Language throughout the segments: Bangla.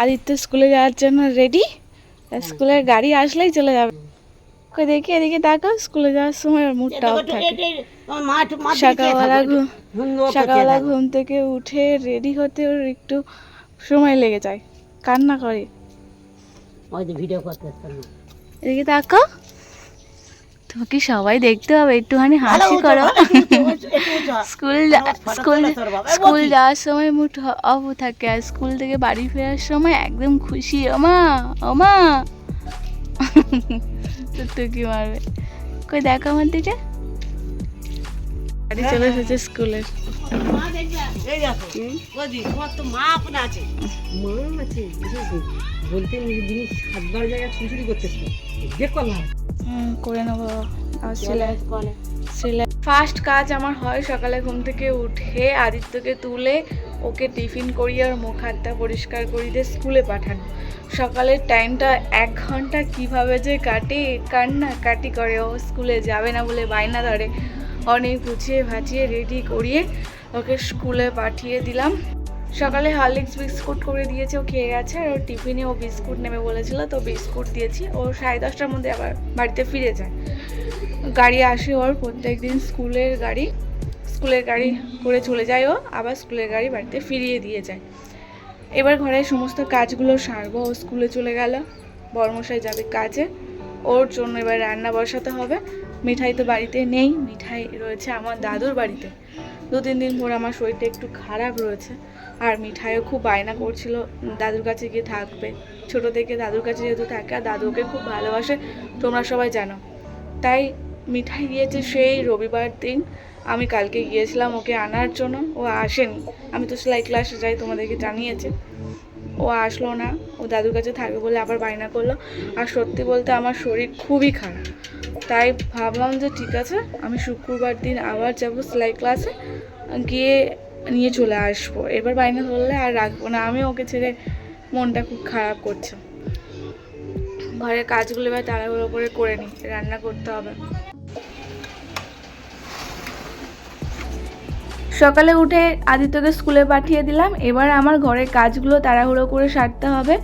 আদিত্য স্কুলে যাওয়ার জন্য রেডি স্কুলের গাড়ি আসলেই চলে যাবে। কই দেখি, এদিকে তাকাও স্কুলে যাওয়ার সময় ওর মুডটা থাকে। সকালবেলা ঘুম সকালবেলা ঘুম থেকে উঠে রেডি হতে ওর একটু সময় লেগে যায়। কান্না করে। ভিডিও করতে এদিকে তাকাও তোমাকে সবাই দেখতে হবে, একটুখানি হাসি করো। স্কুল স্কুল স্কুল যাওয়ার সময় মুড অফ থাকে আর স্কুল থেকে বাড়ি ফেরার সময় একদম খুশি ওমা ওমা তো মারবে। কই দেখো আমার দিকে? গাড়ি চলে এসেছে স্কুলের আছে। মা আছে। বুঝেছি? বলতে জিনিস সাতবার জায়গায় ছুটি করে নেব সেলাই ফার্স্ট কাজ আমার হয় সকালে ঘুম থেকে উঠে আদিত্যকে তুলে ওকে টিফিন করিয়ে আর মুখ হাতটা পরিষ্কার করিয়ে স্কুলে পাঠানো। সকালের টাইমটা এক ঘণ্টা কীভাবে যে কাটে, কান্না কাটি করে। ও স্কুলে যাবে না বলে বায়না ধরে। অনেক গুছিয়ে ভাজিয়ে রেডি করিয়ে ওকে স্কুলে পাঠিয়ে দিলাম। সকালে হরলিক্স বিস্কুট করে দিয়েছে, ও খেয়ে গেছে আর ওর টিফিনে ও বিস্কুট নেবে বলেছিল, তো বিস্কুট দিয়েছি। ও সাড়ে দশটার মধ্যে আবার বাড়িতে ফিরে যায়। গাড়ি আসে ওর প্রত্যেক দিন স্কুলের গাড়ি স্কুলের গাড়ি করে চলে যায় ও, আবার স্কুলের গাড়ি বাড়িতে ফিরিয়ে দিয়ে যায়। এবার ঘরের সমস্ত কাজগুলো সারবো, ও স্কুলে চলে গেল, বর্মশাই যাবে কাজে, ওর জন্য এবার রান্না বসাতে হবে। মিঠাই তো বাড়িতে নেই, মিঠাই রয়েছে আমার দাদুর বাড়িতে। দু তিন দিন পর আমার শরীরটা একটু খারাপ রয়েছে, আর মিঠাইও খুব বায়না করছিল, দাদুর কাছে গিয়ে থাকবে। ছোট থেকে দাদুর কাছে যেহেতু থাকে, আর দাদুকে খুব ভালোবাসে, তোমরা সবাই জানো। তাই মিঠাই দিয়েছে সেই রবিবার দিন। আমি কালকে গিয়েছিলাম ওকে আনার জন্য। ও আসেনি। আমি তো সেলাই ক্লাসে যাই, তোমাদেরকে জানিয়েছে। ও আসলো না। ও দাদুর কাছে থাকবে বলে আবার বায়না করল। আর সত্যি বলতে আমার শরীর খুবই খারাপ। তাই ভাবলাম যে ঠিক আছে, আমি শুক্রবার দিন আবার যাব সেলাই ক্লাসে। গিয়ে নিয়ে চলে আসব। এবার বায়না ধরলে আর রাখব না। আমি ওকে ছেড়ে মনটা খুব খারাপ করছে। ঘরের কাজগুলো এবার তাড়াহুড়ো করে করে নিই রান্না করতে হবে। সকালে উঠে আদিত্যকে স্কুলে পাঠিয়ে দিলাম। এবার আমার ঘরের কাজগুলো তাড়াহুড়ো করে সারতে হবে।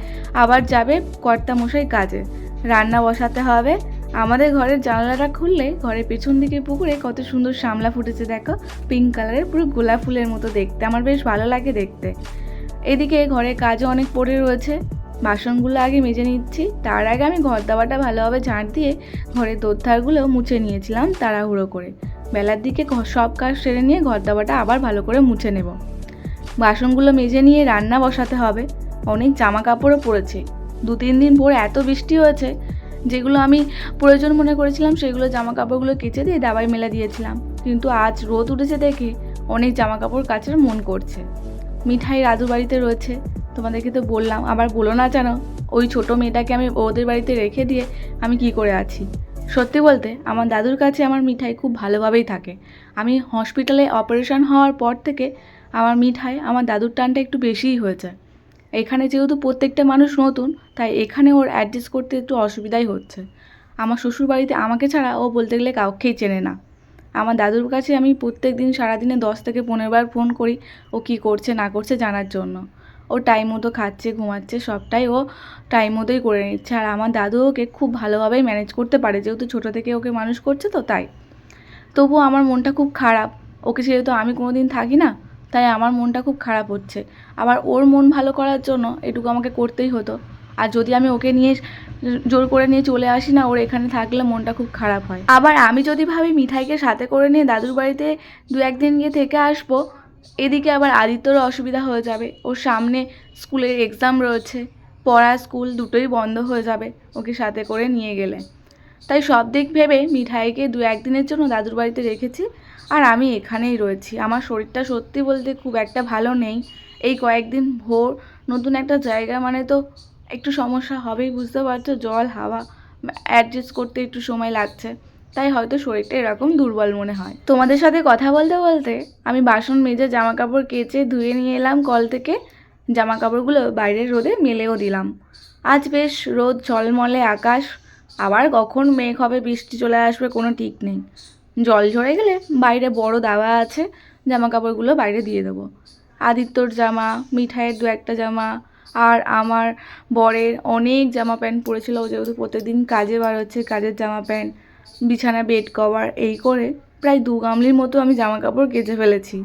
আবার যাবে কর্তামশাই কাজে। রান্না বসাতে হবে। আমাদের ঘরের জানলাটা খুললে ঘরের পেছন দিকে পুকুরে কত সুন্দর শামলা ফুটেছে দেখো। পিঙ্ক কালারের পুরো গোলাপ ফুলের মতো দেখতে। আমার বেশ ভালো লাগে দেখতে। এদিকে ঘরের কাজও অনেক পড়ে রয়েছে। বাসনগুলো আগে মেজে নিচ্ছি। তার আগে আমি ঘর দাবাটা ভালোভাবে ঝাঁট দিয়ে ঘরের দোরথারগুলো মুছে নিয়েছিলাম তাড়াহুড়ো করে। বেলার দিকে সব কাজ সেরে নিয়ে ঘর দাবাটা আবার ভালো করে মুছে নেব। বাসনগুলো মেজে নিয়ে রান্না বসাতে হবে। অনেক জামা কাপড়ও পড়েছে। দু তিন দিন পর এত বৃষ্টি হয়েছে, যেগুলো আমি প্রয়োজন মনে করেছিলাম সেগুলো জামা কাপড়গুলো কেচে দিয়ে দাবাই মেলা দিয়েছিলাম। কিন্তু আজ রোদ উঠেছে দেখে অনেক জামা কাপড় কাচার মন করছে। মিঠাই রাজু বাড়িতে রয়েছে। তোমাদেরকে তো বললাম, আবার বলো না জানো, ওই ছোট মেয়েটাকে আমি ওদের বাড়িতে রেখে দিয়ে আমি কি করে আছি? সত্যি বলতে আমার দাদুর কাছে আমার মিঠাই খুব ভালোভাবেই থাকে। আমি হসপিটালে অপারেশন হওয়ার পর থেকে আমার মিঠাই আমার দাদুর টানটা একটু বেশিই হয়েছে। এখানে যেহেতু প্রত্যেকটা মানুষ নতুন, তাই এখানে ওর অ্যাডজাস্ট করতে একটু অসুবিধাই হচ্ছে। আমার শ্বশুর বাড়িতে আমাকে ছাড়া ও বলতে গেলে কাউকেই চেনে না। আমার দাদুর কাছে আমি প্রত্যেক দিন সারাদিনে দশ থেকে পনেরো বার ফোন করি, ও কী করছে না করছে জানার জন্য। ও টাইম মতো খাচ্ছে, ঘুমাচ্ছে, সবটাই ও টাইম মতোই করে নিচ্ছে। আর আমার দাদু ওকে খুব ভালোভাবেই ম্যানেজ করতে পারে, যেহেতু ছোটো থেকে ওকে মানুষ করছে তো তাই। তবুও আমার মনটা খুব খারাপ। ওকে যেহেতু আমি কোনো দিন থাকি না, তাই আমার মনটা খুব খারাপ হচ্ছে। আবার ওর মন ভালো করার জন্য এটুকু আমাকে করতেই হতো। আর যদি আমি ওকে নিয়ে জোর করে নিয়ে চলে আসি না, ওর এখানে থাকলে মনটা খুব খারাপ হয়। আবার আমি যদি ভাবি মিঠাইকে সাথে করে নিয়ে দাদুর বাড়িতে দু একদিন গিয়ে থেকে আসব এদিকে আবার আদিত্যরও অসুবিধা হয়ে যাবে। ওর সামনে স্কুলের এক্সাম রয়েছে। পড়া স্কুল দুটোই বন্ধ হয়ে যাবে ওকে সাথে করে নিয়ে গেলে। তাই সব দিক ভেবে মিঠাইকে দু একদিনের জন্য দাদুর বাড়িতে রেখেছি আর আমি এখানেই রয়েছি। আমার শরীরটা সত্যি বলতে খুব একটা ভালো নেই। এই কয়েকদিন ভোর নতুন একটা জায়গা মানে তো একটু সমস্যা হবেই, বুঝতে পারছ? জল, হাওয়া অ্যাডজাস্ট করতে একটু সময় লাগছে। তাই হয়তো শরীরটা এরকম দুর্বল মনে হয়। তোমাদের সাথে কথা বলতে বলতে আমি বাসন মেজে জামা কাপড় কেচে ধুয়ে নিয়ে এলাম কল থেকে। জামা কাপড়গুলো বাইরের রোদে মেলেও দিলাম। আজ বেশ রোদ, ঝলমলে আকাশ। আবার কখন মেঘ হবে, বৃষ্টি চলে আসবে কোনো ঠিক নেই। জল ঝরে গেলে বাইরে বড় দাওয়া আছে জামা কাপড়গুলো বাইরে দিয়ে দেবো। আদিত্যর জামা, মিঠাইয়ের দু একটা জামা, আর আমার বরের অনেক জামা প্যান্ট পড়েছিল ও যেহেতু প্রত্যেকদিন কাজে বার হচ্ছে, কাজের জামা প্যান্ট। বিছানা বেড কভার এই করে প্রায় দু গামলির মতো আমি জামা কাপড় কেচে ফেলেছি।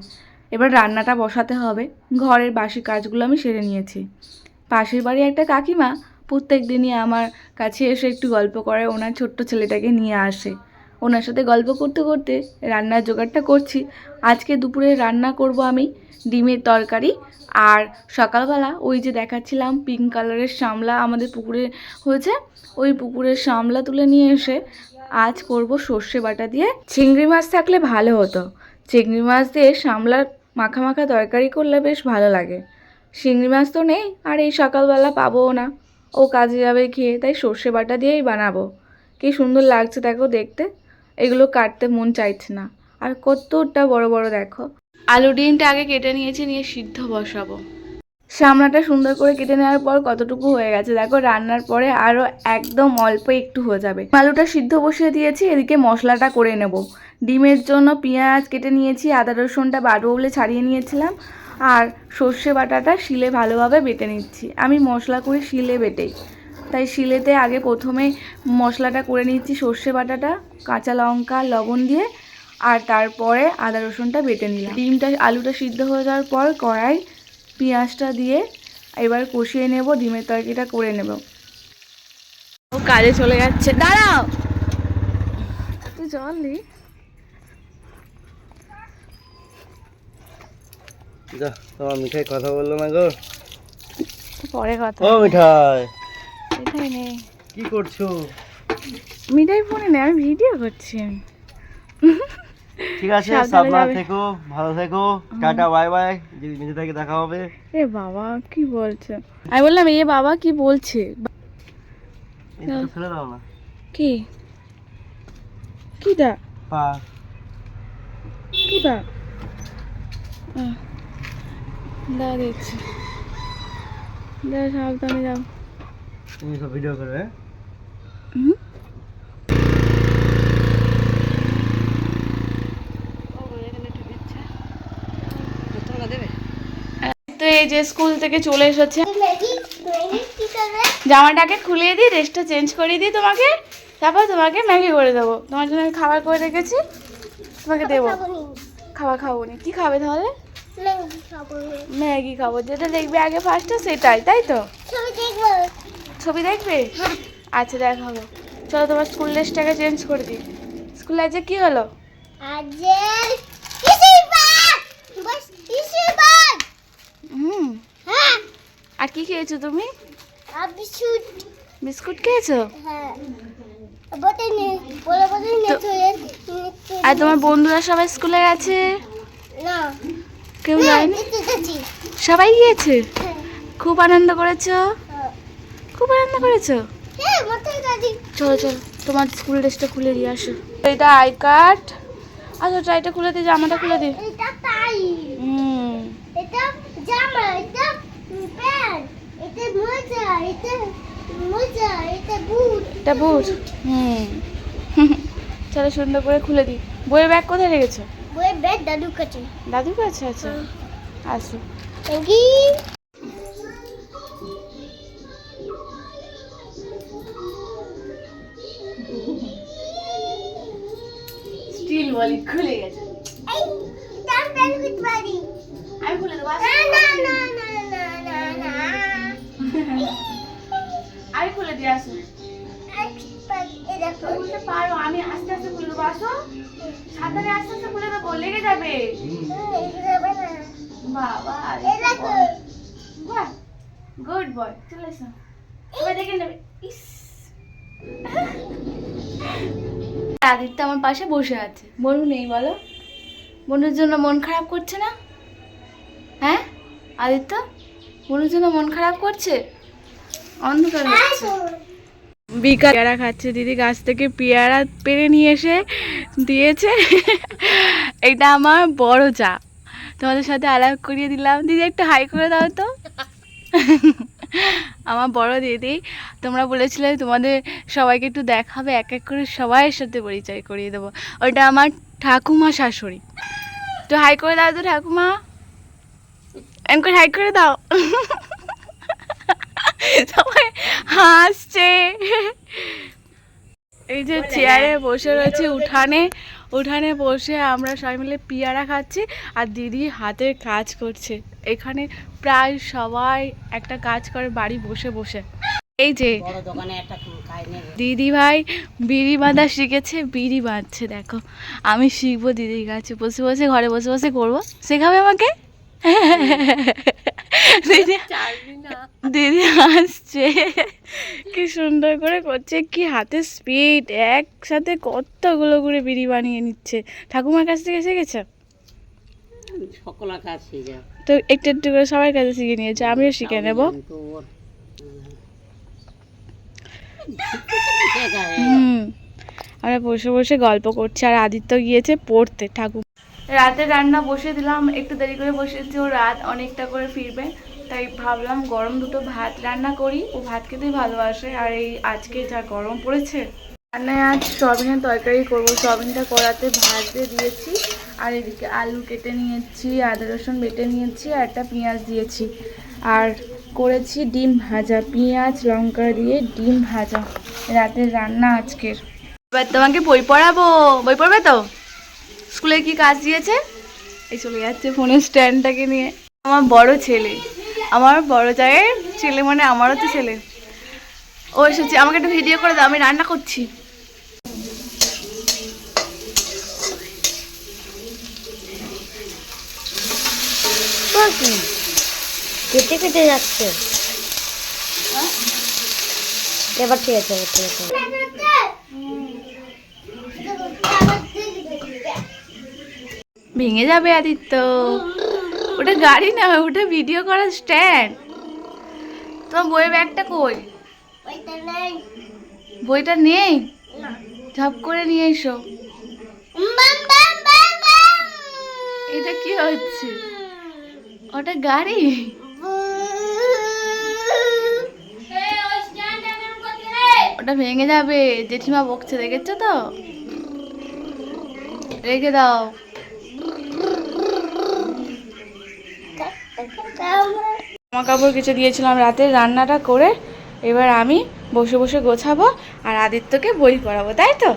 এবার রান্নাটা বসাতে হবে। ঘরের বাসি কাজগুলো আমি সেরে নিয়েছি। পাশের বাড়ি একটা কাকিমা প্রত্যেক দিনই আমার কাছে এসে একটু গল্প করে, ওনার ছোট্ট ছেলেটাকে নিয়ে আসে। ওনার সাথে গল্প করতে করতে রান্নার জোগাড়টা করছি। আজকে দুপুরে রান্না করব আমি ডিমের তরকারি আর সকালবেলা ওই যে দেখাচ্ছিলাম পিঙ্ক কালারের শামলা আমাদের পুকুরে হয়েছে, ওই পুকুরের শামলা তুলে নিয়ে এসে আজ করব সর্ষে বাটা দিয়ে। চিংড়ি মাছ থাকলে ভালো হতো। চিংড়ি মাছ দিয়ে শামলার মাখা মাখা তরকারি করলে বেশ ভালো লাগে। চিংড়ি মাছ তো নেই, আর এই সকালবেলা পাবোও না। ও কাজে যাবে খেয়ে তাই সর্ষে বাটা দিয়েই বানাবো। কি সুন্দর লাগছে দেখো দেখতে। এগুলো কাটতে মন চাইছে না। আর কতটা বড় বড় দেখো। আলু ডিমটা আগে কেটে নিয়েছি, নিয়ে সিদ্ধ বসাবো। সামনাটা সুন্দর করে কেটে নেওয়ার পর কতটুকু হয়ে গেছে, দেখো রান্নার পরে আরও একদম অল্প একটু হয়ে যাবে। আলুটা সিদ্ধ বসিয়ে দিয়েছি, এদিকে মশলাটা করে নেব। ডিমের জন্য পেঁয়াজ কেটে নিয়েছি, আদা রসুনটা বাটবো বলে ছাড়িয়ে নিয়েছিলাম, আর সর্ষে বাটাটা শিলে ভালোভাবে বেটে নিচ্ছি। আমি মশলা করে শিলে বেটেই, তাই শিলেতে আগে প্রথমে মশলাটা করে নিচ্ছি সর্ষে বাটাটা, কাঁচা লঙ্কা, লবণ দিয়ে, আর তারপরে আদা রসুনটা বেটে নিলাম। ডিমটা, আলুটা সিদ্ধ হয়ে যাওয়ার পর কড়াই পেঁয়াজটা দিয়ে এবার কষিয়ে নেব ডিমের তরকারিটা করে নেব। ও কাজে চলে যাচ্ছে। দাঁড়াও। তুই জল দি। যা তোমার মিঠাই কথা বলল না গো? পরে কথা ও মিঠাই। এখানে নেই। কি করছ? মিঠাই ফোনে নেই আমি ভিডিও করছি। আমি ঠিক আছে সাবধানে থেকো ভালো থেকো। Tata bye bye. যদি বেঁচে থাকে দেখা হবে। এ বাবা কি বলছে? আমি বললাম এ বাবা কি বলছে? ফেলে দাও না। কি? কিটা পা। কিটা দা? দিচ্ছি দা সাবধানে যাও। তুমি সব ভিডিও করবে হ্যাঁ? হুম? তোমরা দেবে তো এই যে স্কুল থেকে চলে এসেছে। জামাটাকে খুলিয়ে দিই ড্রেসটা চেঞ্জ করিয়ে দিই তোমাকে। তারপর তোমাকে ম্যাগি করে দেবো। তোমার জন্য আমি খাবার করে রেখেছি। তোমাকে দেবো। খাবার খাব নি। কি খাবে তাহলে? ম্যাগি খাব যেটা দেখবে আগে ফার্স্টে সেটাই তাই তো? ছবি দেখবে। আচ্ছা দেখাবো চলো তোমার স্কুল ড্রেসটাকে চেঞ্জ করে দিই। স্কুলে আজকে কি হলো? হুম। আর কি খেয়েছো তুমি? বিস্কুট। খেয়েছো? আর তোমার বন্ধুরা সবাই স্কুলে গেছে? কেউ যায়নি? সবাই গিয়েছে? খুব আনন্দ করেছ? খুব আনন্দ করেছ? চলো চলো তোমার স্কুল ড্রেসটা খুলে দিয়ে আসো। এটা আই কার্ড। আচ্ছা ট্রাইটা খুলে দিই জামাটা খুলে দিই এটা তাই হুম এটা জামা এটা প্যান্ট এটা বুট। হুম চলো সুন্দর করে খুলে দিই। বইয়ের ব্যাগ কোথায় রেখেছো? বইয়ের ব্যাগ দাদু কাছে। দাদুর কাছে? আছে আসো থ্যাংক ইউ স্টিল ওয়ালি খুলে গেছে। আমি খুলে দেবো না না না। আমি খুলে দিয়ে আসো। খুলতে পারো, আমি আস্তে আস্তে খুলে দেবো। আসো। সাবধানে আস্তে আস্তে খুলে দেবো, লেগে যাবে। বাবা বাহ গুড বয় চলে এসো। এবার দেখে নেবে। ইস। আদিত্য আমার পাশে বসে আছে। বনু নেই, বলো। বনুর জন্য মন খারাপ করছে না? হ্যাঁ? আদিত্য? বনুর জন্য মন খারাপ করছে? অন্ধকার হচ্ছে বিকাল পেয়ারা খাচ্ছে, দিদি গাছ থেকে পেয়ারা পেরে নিয়ে এসে দিয়েছে। এটা আমার বড় চা। তোমাদের সাথে আলাপ করিয়ে দিলাম। দিদি একটু হাই করে দাও তো। আমার বড় দিদি, তোমরা বলেছিলে তোমাদের সবাইকে একটু দেখাবে, এক এক করে সবাইয়ের সাথে পরিচয় করিয়ে দেবো। ওটা আমার ঠাকুমা শাশুড়ি। তো হাই করে দাও তো ঠাকুমা। এম করে হাই করে দাও সবাই হাসছে এই যে চেয়ারে বসে রয়েছে উঠানে। উঠানে বসে আমরা সবাই মিলে পিয়ারা খাচ্ছি আর দিদি হাতের কাজ করছে। এখানে প্রায় সবাই একটা কাজ করে বাড়ি বসে বসে। এই যে দিদি ভাই বিড়ি বাঁধা শিখেছে বিড়ি বাঁধছে দেখো। আমি শিখব দিদির কাছে। বসে বসে ঘরে বসে বসে করব। শেখাবে আমাকে? দিদি দিদি হাসছে। কি সুন্দর করে করছে কি হাতে স্পিড একসাথে কতগুলো করে বিড়ি বানিয়ে নিচ্ছে। ঠাকুমার কাছ থেকে শিখেছে? সকলা কাজ শিখে। তো একটু একটু করে সবার কাছে শিখে নিয়েছে আমিও শিখে নেব। তোর হুম। আমরা বসে বসে গল্প করছি আর আদিত্য গিয়েছে পড়তে ঠাকুর রাতে রান্না বসে দিলাম, একটু দেরি করে বসেছি, ও রাত অনেকটা করে ফিরবে। তাই ভাবলাম গরম দুটো ভাত রান্না করি, ও ভাত খেতেই ভালোবাসে, আর এই আজকে যা গরম পড়েছে। রান্নায় আজ সয়াবিনের তরকারি করব, সয়াবিনটা কড়াতে ভাজতে দিয়েছি, আর এদিকে আলু কেটে নিয়েছি, আদা রসুন বেটে নিয়েছি, আর একটা পেঁয়াজ দিয়েছি। আর করেছি ডিম ভাজা, পেঁয়াজ, লঙ্কা দিয়ে ডিম ভাজা, রাতের রান্না আজকের। এবার তোমাকে বই পড়াবো, বই পড়বে তো? স্কুলে কি কাজ দিয়েছে? এই চলে যাচ্ছে ফোনের স্ট্যান্ডটাকে নিয়ে। আমার বড় ছেলে। আমার বড় জায়গায় ছেলে মানে আমারও তো ছেলে। ও এসেছে আমাকে একটা ভিডিও করে দাও আমি রান্না করছি। কেটে কেটে যাচ্ছে। এবার ঠিক আছে এবার ঠিক আছে। ভেঙে যাবে আদিত্য। ওটা গাড়ি না ওটা ভিডিও করার স্ট্যান্ড তোমার বইয়ের ব্যাগটা কই? বইটা নেই। ঝপ করে নিয়ে এসো। এটা কি হচ্ছে? ওটা গাড়ি? ওটা ভেঙে যাবে। জেঠিমা বকছে দেখেছ তো? রেখে দাও। জামা কাপড় কিছু দিয়েছিলাম রাতে রান্নাটা করে এবার আমি বসে বসে গোছাবো আর আদিত্যকে বই পড়াবো তাই তো?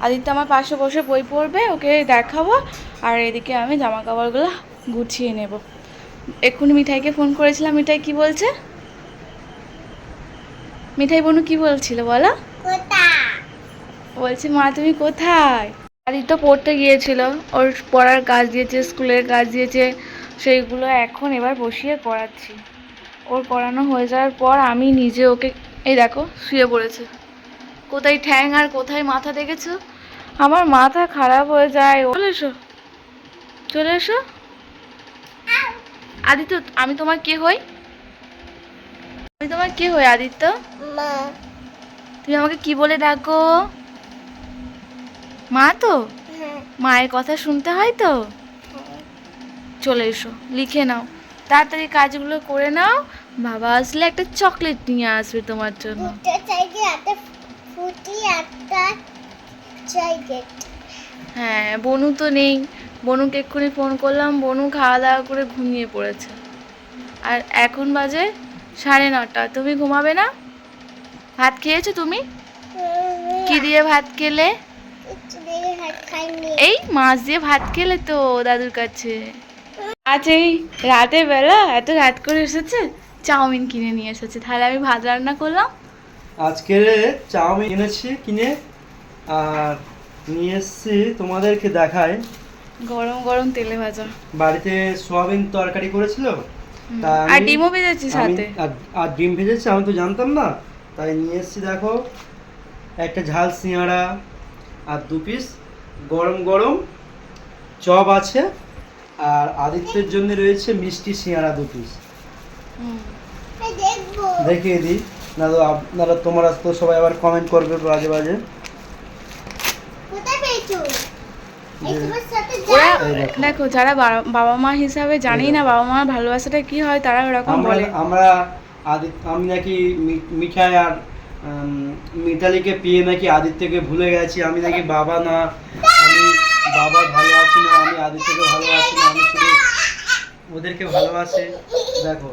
আদিত্য আমার পাশে বসে বই পড়বে ওকে দেখাবো আর এদিকে আমি জামা কাপড়গুলো গুছিয়ে নেব। এক্ষুনি মিঠাইকে ফোন করেছিলাম মিঠাই কি বলছে? মিঠাই বনু কি বলছিল বলো? বলছে মা তুমি কোথায়? আদিত্য পড়তে গিয়েছিল ওর পড়ার কাজ দিয়েছে স্কুলের কাজ দিয়েছে সেইগুলো এখন এবার বসিয়ে করাচ্ছি ওর করানো হয়ে যাওয়ার পর আমি নিজে ওকে এই দেখো শুয়ে পড়েছে। কোথায় ঠ্যাং আর কোথায় মাথা দেখেছ? আমার মাথা খারাপ হয়ে যায়। চলে এসো। চলে এসো। আদিত্য আমি তোমার কে হই? আমি তোমার কে হই আদিত্য? তুমি আমাকে কি বলে ডাকো? মা তো? হ্যাঁ। মায়ের কথা শুনতে হয় তো? চলে এসো লিখে নাও। তাড়াতাড়ি কাজগুলো করে নাও। বাবা আসলে একটা চকলেট নিয়ে আসবে তোমার জন্য। হ্যাঁ বনু তো নেই। বনুকে এক্ষুনি ফোন করলাম। বনু খাওয়া দাওয়া করে ঘুমিয়ে পড়েছে। আর এখন বাজে সাড়ে নটা। তুমি ঘুমাবে না? ভাত খেয়েছো তুমি? কি দিয়ে ভাত খেলে? এই মাছ দিয়ে ভাত খেলে তো দাদুর কাছে। আজ এই রাতের বেলা এত রাত করে এসেছে চাউমিন কিনে নিয়ে এসেছে। তাহলে আমি ভাত রান্না করলাম। আজকে চাউমিন এনেছি কিনে আর নিয়ে এসছি তোমাদেরকে দেখায় গরম গরম তেলে ভাজা। বাড়িতে সোয়াবিন তরকারি করেছিল আর ডিমও ভেজেছি সাথে আর- আর ডিম ভেজেছি আমি তো জানতাম না। তাই নিয়ে এসছি দেখো। একটা ঝাল সিঙাড়া আর দু পিস গরম গরম চপ আছে। আর আদিত্যের জন্য রয়েছে মিষ্টি সিঙাড়া দু পিস দেখিয়ে দিই। না তো আপনারা তোমরা তো সবাই আবার কমেন্ট করবে বাজে বাজে। দেখো। যারা বাবা- মা হিসাবে জানি না বাবা মার ভালোবাসাটা কি হয় তারা ওরকম বলে। আমরা আদিত্য আমি নাকি মি- মিঠাই আর মিতালিকে পেয়ে নাকি আদিত্যকে ভুলে গেছি। আমি নাকি বাবা না আমি বাবা ভালো আছি না আমি আদিত্যকে ভালোবাসি না আমি শুধু ওদেরকে ভালোবাসি। দেখো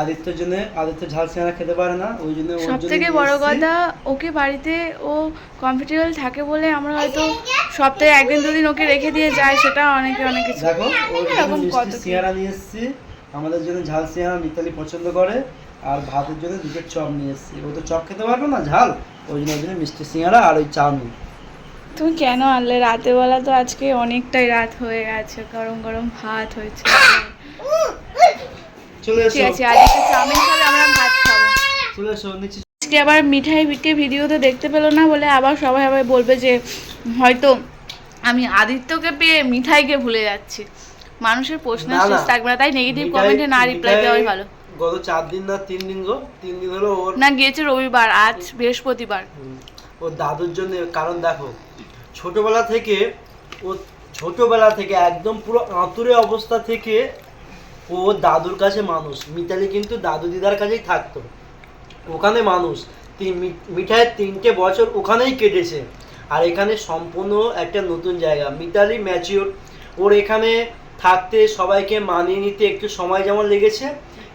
আদিত্যর জন্য আদিত্য ঝাল সিঙ্গারা খেতে পারে না ওই জন্য সব থেকে বড় কথা ওকে বাড়িতে ও কমফর্টেবল থাকে বলে আমরা হয়তো সপ্তাহে একদিন দুদিন ওকে রেখে দিয়ে যাই সেটা অনেকে অনেক কিছু দেখো এরকম কত সিঙ্গারা নিয়ে এসেছি। আমাদের জন্য ঝাল সিঙ্গারা মিতালি পছন্দ করে আর ভাতের জন্য দুটো চপ নিয়ে এসেছি। ও তো চপ খেতে পারবে না ঝাল? ওই জন্য ওর জন্য মিষ্টি সিঙ্গারা আর ওই চাউমিন। তুমি কেন আনলে? রাতে বেলা তো আজকে অনেকটাই রাত হয়ে গেছে। গরম গরম ভাত হয়েছে। ঠিক আছে আজকে চাউমিন খাবে আমরা ভাত খাব। চলে এসো নিচে আজকে আবার মিঠাই বিকে ভিডিওতে দেখতে পেল না বলে আবার সবাই আবার বলবে যে হয়তো আমি আদিত্যকে পেয়ে মিঠাইকে ভুলে যাচ্ছি। মানুষের প্রশ্ন। শেষ থাকবে না তাই নেগেটিভ কমেন্টে না রিপ্লাই দেওয়াই ভালো। গত চার দিন না তিন দিন গো তিন দিন হলো না গিয়েছে রবিবার আজ বৃহস্পতিবার। ওর দাদুর জন্য, কারণ দেখো, ছোটবেলা থেকে, ও ছোটবেলা থেকে একদম পুরো আঁতুরে অবস্থা থেকে ও দাদুর কাছে মানুষ। মিতালি কিন্তু দাদু দিদার কাছেই থাকতো। ওখানে মানুষ। মিঠাইয়ের তিনটে বছর ওখানেই কেটেছে। আর এখানে সম্পূর্ণ একটা নতুন জায়গা। মিতালি ম্যাচিওর ওর এখানে থাকতে সবাইকে মানিয়ে নিতে একটু সময় যেমন লেগেছে,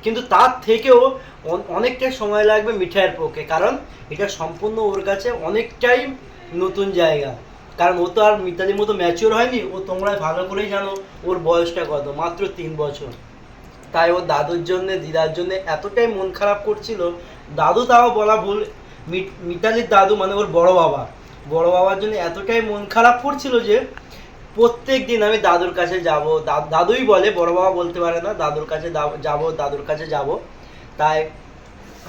কিন্তু তার থেকেও অন- অনেকটা সময় লাগবে মিঠাইয়ের পক্ষে। কারণ এটা সম্পূর্ণ ওর কাছে অনেকটাই নতুন জায়গা। কারণ ও তো আর মিতালির মতো ম্যাচিওর হয়নি, ও তোমরা ভালো করেই জানো ওর বয়সটা কত, মাত্র তিন বছর। তাই ও দাদুর জন্য, দিদার জন্য এতটাই মন খারাপ করছিল, দাদু তাও বলা ভুল মিতালির দাদু মানে ওর বড় বাবা। বড় বাবার জন্য এতটাই মন খারাপ করছিল যে প্রত্যেক দিন আমি দাদুর কাছে যাব। দাদুই বলে বড় বাবা বলতে পারে না দাদুর কাছে যাব দাদুর কাছে যাব। তাই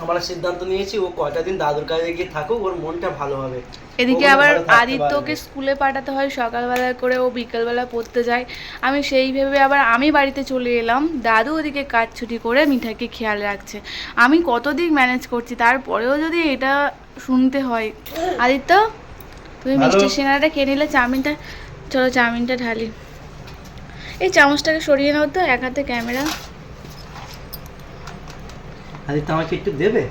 আমরা সিদ্ধান্ত নিয়েছি ও কয়টা দিন দাদুর কাছে গিয়ে থাকুক ওর মনটা ভালো হবে। এদিকে আবার আদিত্যকে স্কুলে পাঠাতে হয় সকালবেলা করে ও বিকালবেলা পড়তে যায়। আমি সেই ভেবে আবার আমি বাড়িতে চলে এলাম। দাদু ওদিকে কাজ ছুটি করে মিঠাইকে খেয়াল রাখছে। আমি কতদিন ম্যানেজ করছি তারপরেও যদি এটা শুনতে হয়। আদিত্য তুমি। মিষ্টি সিঙ্গারাটা খেয়ে নিলে চাউমিনটা চলো চাউমিনটা ঢালি। এই চামচটাকে সরিয়ে নাও তো, এক হাতে ক্যামেরা। আদিত্য আমাকে একটু দেবে?